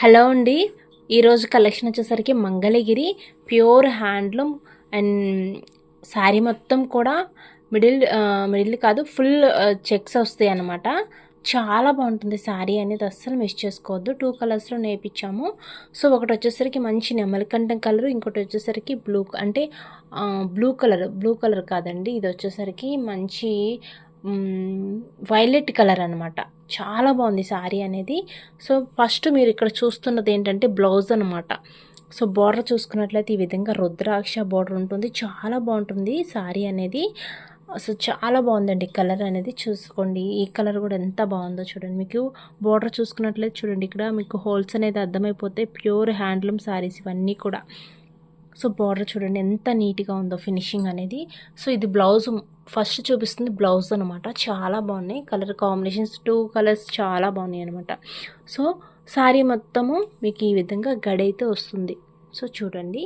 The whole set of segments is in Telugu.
హలో అండి. ఈరోజు కలెక్షన్ వచ్చేసరికి Mangalagiri pure handloom and sari మొత్తం కూడా మిడిల్ మిడిల్ కాదు ఫుల్ చెక్స్ వస్తాయి అన్నమాట. చాలా బాగుంటుంది శారీ అనేది అస్సలు మిస్ చేసుకోవద్దు. టూ కలర్స్లో నేర్పించాము సో ఒకటి వచ్చేసరికి మంచి నెమలికంఠం కలర్ ఇంకోటి వచ్చేసరికి బ్లూ అంటే బ్లూ కలర్ బ్లూ కలర్ కాదండి. ఇది వచ్చేసరికి మంచి వైలెట్ కలర్ అనమాట చాలా బాగుంది శారీ అనేది. సో ఫస్ట్ మీరు ఇక్కడ చూస్తున్నది ఏంటంటే బ్లౌజ్ అనమాట సో బార్డర్ చూసుకున్నట్లయితే ఈ విధంగా రుద్రాక్ష బార్డర్ ఉంటుంది. చాలా బాగుంటుంది శారీ అనేది. అసలు చాలా బాగుందండి కలర్ అనేది చూసుకోండి. ఈ కలర్ కూడా ఎంత బాగుందో చూడండి. మీకు బార్డర్ చూసుకున్నట్లయితే చూడండి ఇక్కడ మీకు హోల్స్ అనేది అర్థమైపోతే ప్యూర్ హ్యాండ్లూమ్ శారీస్ ఇవన్నీ కూడా. సో బార్డర్ చూడండి ఎంత నీట్గా ఉందో ఫినిషింగ్ అనేది. సో ఇది బ్లౌజ్ ఫస్ట్ చూపిస్తుంది బ్లౌజ్ అనమాట చాలా బాగున్నాయి. కలర్ కాంబినేషన్స్ టూ కలర్స్ చాలా బాగున్నాయి అనమాట సో శారీ మొత్తము మీకు ఈ విధంగా గడైతే వస్తుంది. సో చూడండి.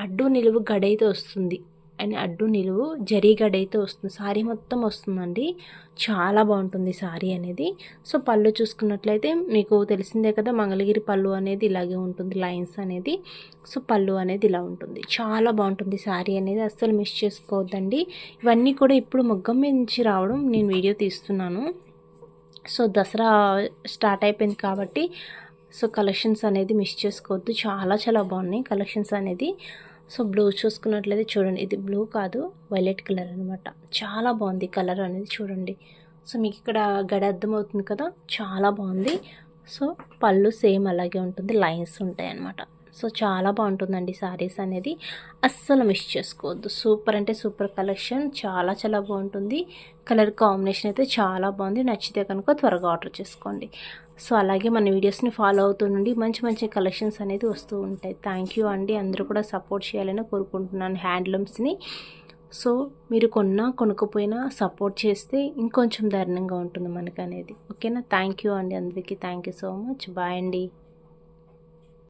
అడ్డు నిలువు గడైతే వస్తుంది. అండ్ అడ్డు నిలువు జరీగడ్ అయితే వస్తుంది. శారీ మొత్తం వస్తుందండి. చాలా బాగుంటుంది శారీ అనేది. సో పళ్ళు చూసుకున్నట్లయితే మీకు తెలిసిందే కదా మంగళగిరి పళ్ళు అనేది ఇలాగే ఉంటుంది లైన్స్ అనేది. సో పళ్ళు అనేది ఇలా ఉంటుంది. చాలా బాగుంటుంది శారీ అనేది. అస్సలు మిస్ చేసుకోవద్దండి. ఇవన్నీ కూడా ఇప్పుడు మొగ్గం మీద నుంచి రావడం నేను వీడియో తీస్తున్నాను. సో దసరా స్టార్ట్ అయిపోయింది కాబట్టి సో కలెక్షన్స్ అనేది మిస్ చేసుకోవద్దు. చాలా చాలా బాగున్నాయి కలెక్షన్స్ అనేది. సో బ్లూ చూసుకున్నట్లయితే చూడండి. ఇది బ్లూ కాదు వైలెట్ కలర్ అనమాట చాలా బాగుంది కలర్ అనేది చూడండి. సో మీకు ఇక్కడ గడ అర్థమవుతుంది కదా చాలా బాగుంది. సో పళ్ళు సేమ్ అలాగే ఉంటుంది లైన్స్ ఉంటాయి అన్నమాట. సో చాలా బాగుంటుందండి శారీస్ అనేది. అస్సలు మిస్ చేసుకోవద్దు. సూపర్ అంటే సూపర్ కలెక్షన్ చాలా చాలా బాగుంటుంది. కలర్ కాంబినేషన్ అయితే చాలా బాగుంది. నచ్చితే కనుక త్వరగా ఆర్డర్ చేసుకోండి. సో అలాగే మన వీడియోస్ని ఫాలో అవుతుండండి మంచి మంచి కలెక్షన్స్ అనేది వస్తూ ఉంటాయి. థ్యాంక్ యూ అండి. అందరూ కూడా సపోర్ట్ చేయాలని కోరుకుంటున్నాను హ్యాండ్లూమ్స్ని సో మీరు కొన్నా కొనుక్కపోయినా సపోర్ట్ చేస్తే ఇంకొంచెం దారుణంగా ఉంటుంది మనకు అనేది. ఓకేనా థ్యాంక్ యూ అండి అందరికీ. Thank you so much bye అండి.